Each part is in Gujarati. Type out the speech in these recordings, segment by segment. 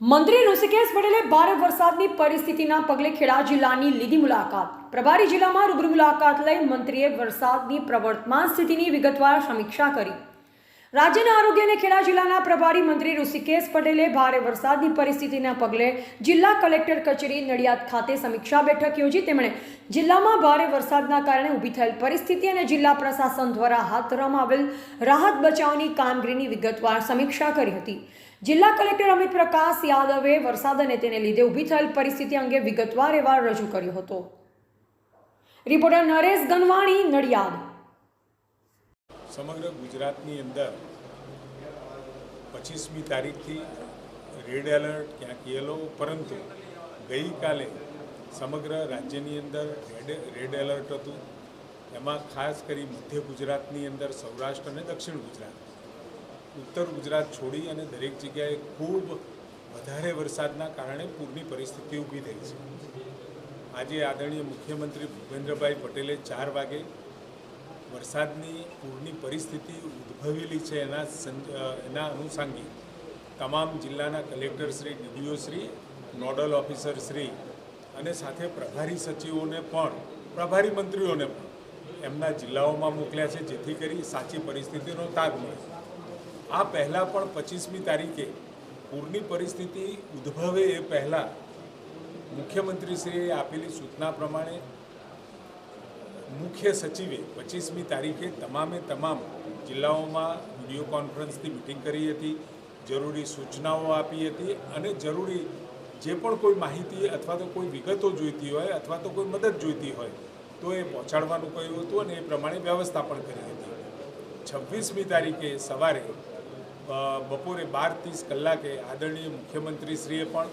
મંત્રી ઋષિકેશ પટેલે ભારે વરસાદની પરિસ્થિતિના પગલે ખેડા જિલ્લાની લીધી મુલાકાત. પ્રભારી જિલ્લામાં રૂબરૂ મુલાકાત લઈ મંત્રીએ વરસાદની પ્રવર્તમાન સ્થિતિની વિગતવાર સમીક્ષા કરી. રાજ્યના આરોગ્ય અને ખેડા જિલ્લાના પ્રભારી મંત્રી ઋષિકેશ પટેલે ભારે વરસાદની પરિસ્થિતિના પગલે જિલ્લા કલેક્ટર કચેરી નડિયાદ ખાતે સમીક્ષા બેઠક યોજી. તેમણે જિલ્લામાં ભારે વરસાદના કારણે ઊભી થયેલ પરિસ્થિતિ અને જિલ્લા પ્રશાસન દ્વારા હાથ ધરવામાં આવેલ રાહત બચાવની કામગીરીની વિગતવાર સમીક્ષા કરી હતી. જિલ્લા કલેક્ટર અમિત પ્રકાશ યાદવે વરસાદ અને તેને લીધે ઊભી થયેલ પરિસ્થિતિ અંગે વિગતવાર અહેવાલ રજૂ કર્યો હતો. રિપોર્ટર નરેશ ગનવાણી, નડિયાદ. સમગ્ર ગુજરાતની અંદર પચીસમી તારીખથી રેડ એલર્ટ ક્યાંક યેલો, પરંતુ ગઈકાલે સમગ્ર રાજ્યની અંદર રેડ રેડ એલર્ટ હતું. એમાં ખાસ કરી મધ્ય ગુજરાતની અંદર સૌરાષ્ટ્ર અને દક્ષિણ ગુજરાત. ઉત્તર ગુજરાત છોડી અને દરેક જગ્યાએ ખૂબ વધારે વરસાદના કારણે પૂરની પરિસ્થિતિ ઊભી થઈ છે. આજે આદરણીય મુખ્યમંત્રી ભૂપેન્દ્રભાઈ પટેલે ચાર વાગે વરસાદની પૂરની પરિસ્થિતિ ઉદ્ભવેલી છે એના એના અનુષંગે તમામ જિલ્લાના કલેક્ટરશ્રી ડીડીઓશ્રી નોડલ ઓફિસરશ્રી અને સાથે પ્રભારી સચિવોને પણ, પ્રભારી મંત્રીઓને પણ એમના જિલ્લાઓમાં મોકલ્યા છે, જેથી કરી સાચી પરિસ્થિતિનો તાગ મળે. આ પહેલાં પણ પચીસમી તારીખે પૂરની પરિસ્થિતિ ઉદ્ભવે એ પહેલાં મુખ્યમંત્રીશ્રીએ આપેલી સૂચના પ્રમાણે મુખ્ય સચિવે પચીસમી તારીખે તમામે તમામ જિલ્લાઓમાં વીડિયો કોન્ફરન્સથી મિટિંગ કરી હતી, જરૂરી સૂચનાઓ આપી હતી અને જરૂરી જે પણ કોઈ માહિતી અથવા તો કોઈ વિગતો જોઈતી હોય અથવા તો કોઈ મદદ જોઈતી હોય, તો એ પહોંચાડવાનું કહ્યું હતું અને એ પ્રમાણે વ્યવસ્થા પણ કરી હતી. છવ્વીસમી તારીખે સવારે બપોરે બાર ત્રીસ કલાકે આદરણીય મુખ્યમંત્રીશ્રીએ પણ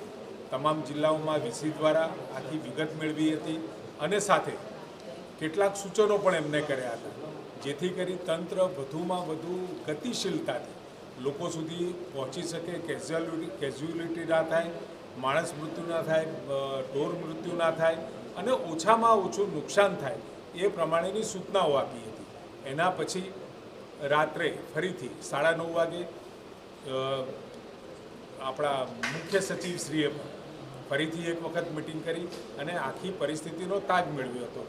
તમામ જિલ્લાઓમાં વીસી દ્વારા આખી વિગત મેળવી હતી અને સાથે કેટલાક સૂચનો પણ એમને કર્યા હતા. જેથી કરી તંત્ર વધુમાં વધુ ગતિશીલતાથી લોકો સુધી પહોંચી શકે કેઝ્યુઅલિટી કેઝ્યુઅલિટી ના થાય, માણસ મૃત્યુ ના થાય ઢોર મૃત્યુ ના થાય અને ઓછામાં ઓછું નુકસાન થાય એ પ્રમાણેની સૂચનાઓ આપી હતી. એના પછી રાત્રે ફરીથી સાડા નવ વાગે આપણા મુખ્ય સચિવશ્રીએ પણ ફરીથી એક વખત મિટિંગ કરી અને આખી પરિસ્થિતિનો તાજ મેળવ્યો હતો.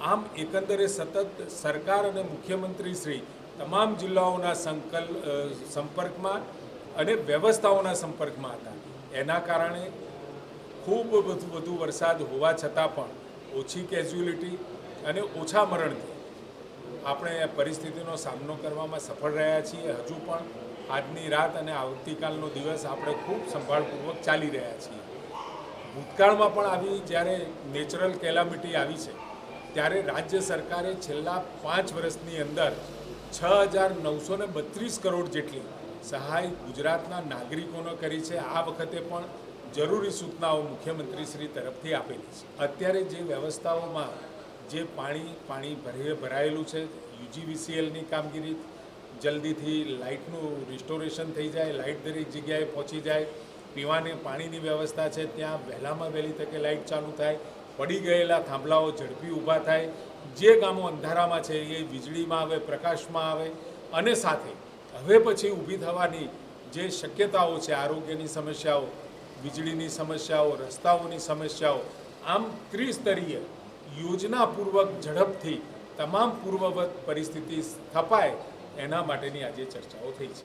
આમ એકંદરે સતત સરકાર અને મુખ્યમંત્રીશ્રી તમામ જિલ્લાઓના સંકલ સંપર્કમાં અને વ્યવસ્થાઓના સંપર્કમાં હતા. એના કારણે ખૂબ વધુ વધુ વરસાદ હોવા છતાં પણ ઓછી કેઝ્યુઅલિટી અને ઓછા મરણથી આપણે પરિસ્થિતિનો સામનો કરવામાં સફળ રહ્યા છીએ. હજુ પણ આજની રાત અને આવતીકાલનો દિવસ આપણે ખૂબ સંભાળપૂર્વક ચાલી રહ્યા છીએ. ભૂતકાળમાં પણ આવી જ્યારે નેચરલ કેલામિટી આવી છે ત્યારે રાજ્ય સરકારે છેલ્લા પાંચ વર્ષની અંદર છ હજાર નવસો ને બત્રીસ કરોડ જેટલી સહાય ગુજરાતના નાગરિકોને કરી છે. આ વખતે પણ જરૂરી સૂચનાઓ મુખ્યમંત્રી શ્રી તરફથી આપેલી છે. અત્યારે જે વ્યવસ્થાઓમાં જે પાણી પાણી ભરે, ભરાયેલું છે, યુજીવીસીએલની કામગીરી, જલ્દીથી લાઇટનું રિસ્ટોરેશન થઈ જાય, લાઇટ દરેક જગ્યાએ પહોંચી જાય, પીવાને પાણીની વ્યવસ્થા છે, ત્યાં વહેલામાં વહેલી તકે લાઇટ ચાલુ થાય પડી ગયેલા થાંભલાઓ ઝડપી ઊભા થાય. જે ગામો અંધારામાં છે એ વીજળીમાં આવે, પ્રકાશમાં આવે અને સાથે હવે પછી ઊભી થવાની જે શક્યતાઓ છે, આરોગ્યની સમસ્યાઓ, વીજળીની સમસ્યાઓ, રસ્તાઓની સમસ્યાઓ, આમ ત્રિસ્તરીય યોજનાપૂર્વક ઝડપથી તમામ પૂર્વવત પરિસ્થિતિ સ્થપાય એના માટેની આજે ચર્ચાઓ થઈ છે.